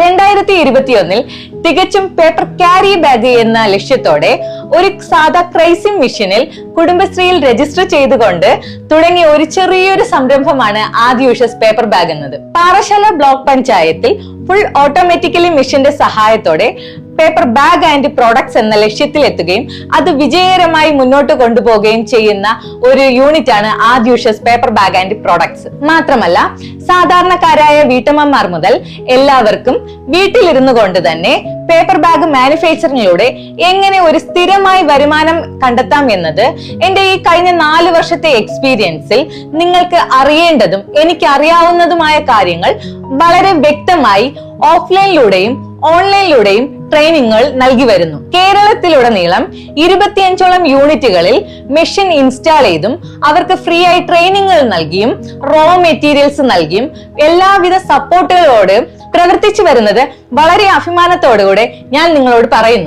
രണ്ടായിരത്തി ഇരുപത്തിയൊന്നിൽ തികച്ചും പേപ്പർ ക്യാരി ബാഗ് എന്ന ലക്ഷ്യത്തോടെ ഒരു സാധാ ക്രൈസിം മിഷനിൽ കുടുംബശ്രീയിൽ രജിസ്റ്റർ ചെയ്തുകൊണ്ട് തുടങ്ങിയ ഒരു ചെറിയൊരു സംരംഭമാണ് ആദ്യൂഷസ് പേപ്പർ ബാഗ് എന്നത്. പാറശാല ബ്ലോക്ക് പഞ്ചായത്തിൽ ഫുൾ ഓട്ടോമാറ്റിക്കലി മിഷന്റെ സഹായത്തോടെ പേപ്പർ ബാഗ് ആൻഡ് പ്രോഡക്ട്സ് എന്ന ലക്ഷ്യത്തിലെത്തുകയും അത് വിജയകരമായി മുന്നോട്ട് കൊണ്ടുപോകുകയും ചെയ്യുന്ന ഒരു യൂണിറ്റ് ആണ് ആദ്യൂഷസ് പേപ്പർ ബാഗ് ആൻഡ് പ്രോഡക്ട്സ് മാത്രമല്ല സാധാരണക്കാരായ വീട്ടമ്മമാർ മുതൽ എല്ലാവർക്കും വീട്ടിലിരുന്നു കൊണ്ട് തന്നെ പേപ്പർ ബാഗ് മാനുഫാക്ചറിങ്ങിലൂടെ എങ്ങനെ ഒരു സ്ഥിരമായി വരുമാനം കണ്ടെത്താം എന്നത് എന്റെ ഈ കഴിഞ്ഞ നാല് വർഷത്തെ എക്സ്പീരിയൻസിൽ നിങ്ങൾക്ക് അറിയേണ്ടതും എനിക്ക് അറിയാവുന്നതുമായ കാര്യങ്ങൾ വളരെ വ്യക്തമായി ഓഫ്ലൈനിലൂടെയും ഓൺലൈനിലൂടെയും ട്രെയിനിങ്ങുകൾ നൽകി വരുന്നു. കേരളത്തിലുടനീളം ഇരുപത്തിയഞ്ചോളം യൂണിറ്റുകളിൽ മെഷീൻ ഇൻസ്റ്റാൾ ചെയ്തും അവർക്ക് ഫ്രീ ആയി ട്രെയിനിങ്ങുകൾ നൽകിയും റോ മെറ്റീരിയൽസ് നൽകിയും എല്ലാവിധ സപ്പോർട്ടുകളോട് പ്രവർത്തിച്ചു വരുന്നത് വളരെ അഭിമാനത്തോടുകൂടെ ഞാൻ നിങ്ങളോട് പറയുന്നു.